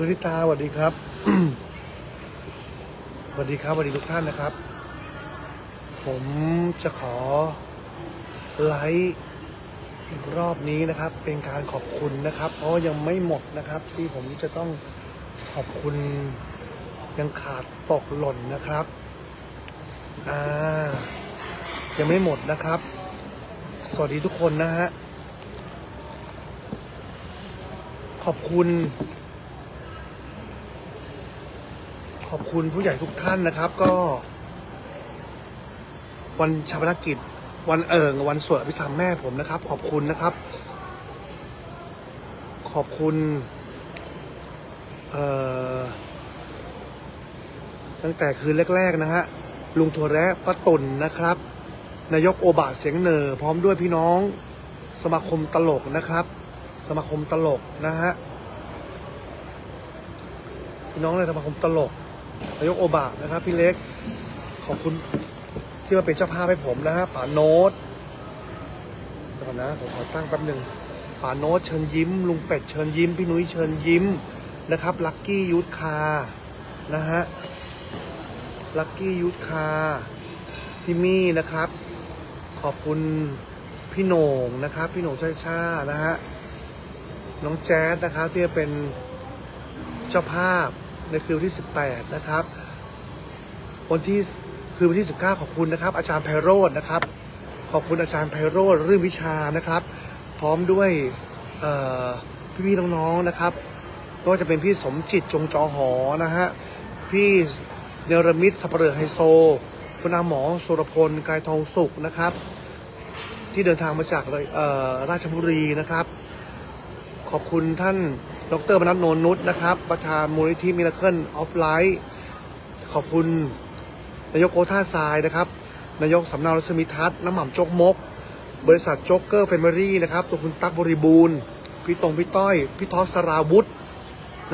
ลลิตาสวัสดีครับสวัสดีครับสวัสดีทุกท่านนะครับ ผมจะขอไลฟ์อีกรอบนี้นะครับ เป็นการขอบคุณนะครับ เพราะยังไม่หมดนะครับ ที่ผมจะต้องขอบคุณยังขาดตกหล่นนะครับอ่ายังไม่หมดนะครับ สวัสดีทุกคนนะฮะขอบคุณ ขอบคุณผู้ใหญ่ทุกท่านนะครับ ก็ วันชาปนกิจ วันเอิงวันสวดอภิธรรมแม่ผมนะครับ ขอบคุณนะครับ ขอบคุณเอ่อตั้งแต่คืนแรก ๆ นะฮะ ลุงถั่วแระป้าตุนนะครับ นายกโอบาเสียงเนอพร้อมด้วยพี่น้อง สมาคมตลกนะครับ สมาคมตลกนะฮะ พี่น้องในสมาคมตลก นายกโอบะนะครับ พี่เล็ก ขอบคุณที่มาเป็นเจ้าภาพให้ผมนะฮะป๋าโน้ตเดี๋ยวก่อนนะผมขอตั้งแป๊บหนึ่งป๋าโน้ตเชิญยิ้ม ลุงเป็ดเชิญยิ้ม พี่นุ้ยเชิญยิ้มนะครับ ลักกี้ยุทธคา นะฮะ ลักกี้ยุทธคา พี่มี่นะครับ ขอบคุณพี่โหน่งนะครับ พี่โหน่งช่าช่านะฮะ น้องแจ๊ดนะครับที่จะเป็นเจ้าภาพ ในคืนวันที่ 18 นะครับ วันที่คืนวันที่ 19 ขอบคุณนะครับ อาจารย์ไพโรจน์นะครับ ขอบคุณอาจารย์ไพโรจน์เรื่องวิชานะครับ พร้อมด้วยพี่ๆน้องๆนะครับก็จะเป็นพี่สมจิตจงจอหอนะฮะพี่เนรมิตสัปเหร่อไฮโซ คุณอาหมอสุรพลกายทองสุขนะครับ ที่เดินทางมาจากเอ่อราชบุรีนะครับ ขอบคุณท่าน ดรมนัทโนนุชนะครับ ประธานมูลนิธิมิราเคิลออฟไลท์ขอบคุณนายกโกท่าทรายนะครับ นายกสำเนารัศมีทัศน์น้ำหม่ำโจกมก บริษัทโจ๊กเกอร์เฟมิลี่นะครับ ตัวคุณตั๊กบริบูรณ์ พี่ตรงพี่ต้อย พี่ท็อปสราวุธ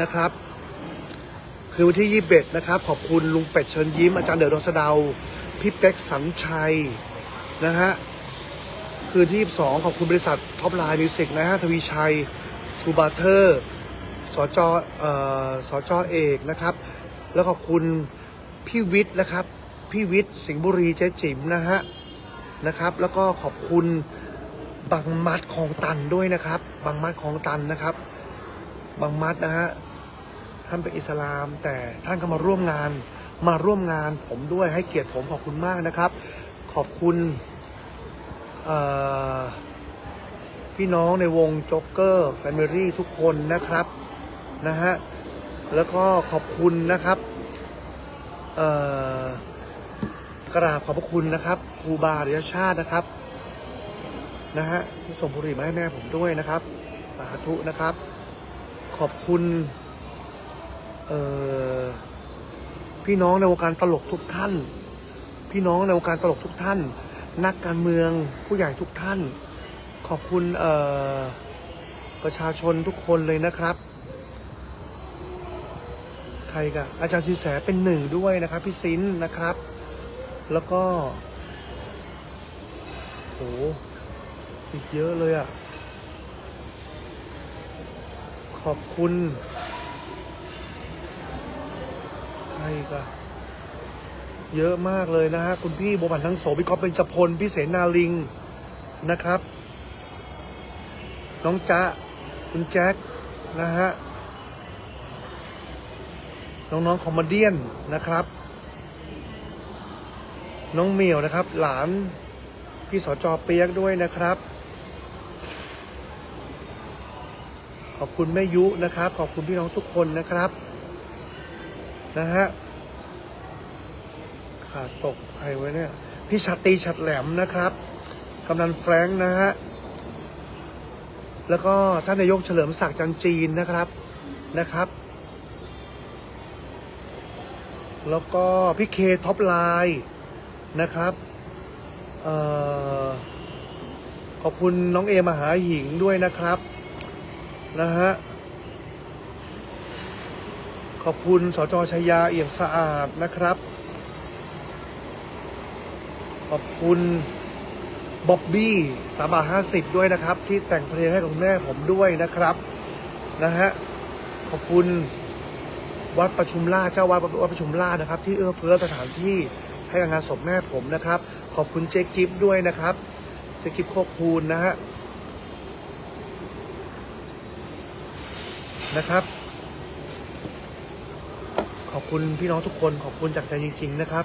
นะครับ คือวันที่ 21 นะครับ ขอบคุณลุงเป็ดเชิญยิ้ม อาจารย์เดอดดสเดาพี่เป็กสัญชัยนะฮะ คืนที่ 22 ขอบคุณบริษัทท็อปไลน์มิวสิกนะฮะ ทวีชัยชูบาเทอร์ สจเอ่อสจเอกนะครับ แล้วขอบคุณพี่วิทย์นะครับ พี่วิทย์สิงห์บุรีเจ๊จิ๋มนะฮะนะครับ แล้วก็ขอบคุณบางมัดของตันด้วยนะครับ บางมัดของตันนะครับ บางมัดนะฮะท่านเป็นอิสลาม แต่ท่านก็มาร่วมงานมาร่วมงานผมด้วยให้เกียรติผมขอบคุณมากนะครับ ขอบคุณพี่น้องในวงโจ๊กเกอร์แฟมิลี่ทุกคนนะครับ นะฮะ แล้วก็ขอบคุณนะครับกราบขอบพระคุณนะครับครูบาเรียชาตินะครับนะฮะที่ส่งบุหรี่มาให้แม่ผมด้วยนะครับ สาธุนะครับ ขอบคุณพี่น้องในวงการตลกทุกท่าน พี่น้องในวงการตลกทุกท่าน นักการเมืองผู้ใหญ่ทุกท่าน ขอบคุณประชาชนทุกคนเลยนะครับ ใครกับอาจารย์สินแสเป็นหนึ่งด้วยนะครับ พี่ซินนะครับ แล้วก็โหอีกเยอะเลยอะ่ะ ขอบคุณใครกับเยอะมากเลยนะฮะ คุณพี่บัวผันทั้งโสพี่ก๊อฟเป็นจพล พี่เสนาลิงนะครับ น้องจ๊ะ คุณแจ็คนะฮะ น้องๆคอมเมดียนนะครับ น้องเมียวนะครับ หลานพี่สจเปียกด้วยนะครับ ขอบคุณแม่ยุนะครับ ขอบคุณพี่น้องทุกคนนะครับ นะฮะขาดตกใครไว้เนี่ย พี่ชาตรีฉัดแหลมนะครับกำนันแฟรงค์นะฮะแล้วก็ท่านนายกเฉลิมศักดิ์จันจีนนะครับนะครับ แล้วก็พี่เคท็อปไลน์นะครับออขอบคุณน้องเอมหาหิงด้วยนะครับ นะฮะ ขอบคุณสจชยาเอี่ยมสะอาดนะครับ ขอบคุณบ๊อบบี้สามบาทห้าสิบด้วยนะครับ ที่แต่งเพลงให้คุณแม่ผมด้วยนะครับ นะฮะ ขอบคุณ วัดประชุมราชเจ้าวัดวัดประชุมราชนะครับ ที่เอื้อเฟื้อสถานที่ให้กับงานศพแม่ผมนะครับ ขอบคุณเจ๊กิฟด้วยนะครับเจ๊กิฟโคคูณนะฮะนะครับ ขอบคุณพี่น้องทุกคนขอบคุณจากใจจริง ๆ นะครับ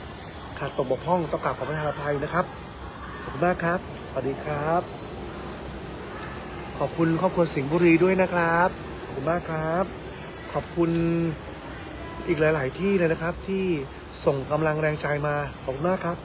ขาดตกบกพร่องต้องกราบขอประทานอภัยนะครับขอบคุณมากครับ สวัสดีครับ ขอบคุณครอบครัวสิงห์บุรีด้วยนะครับขอบคุณมากครับ ขอบคุณ อีกหลาย ๆ ที่เลยนะครับที่ส่งกำลังแรงใจมาขอบคุณมากครับ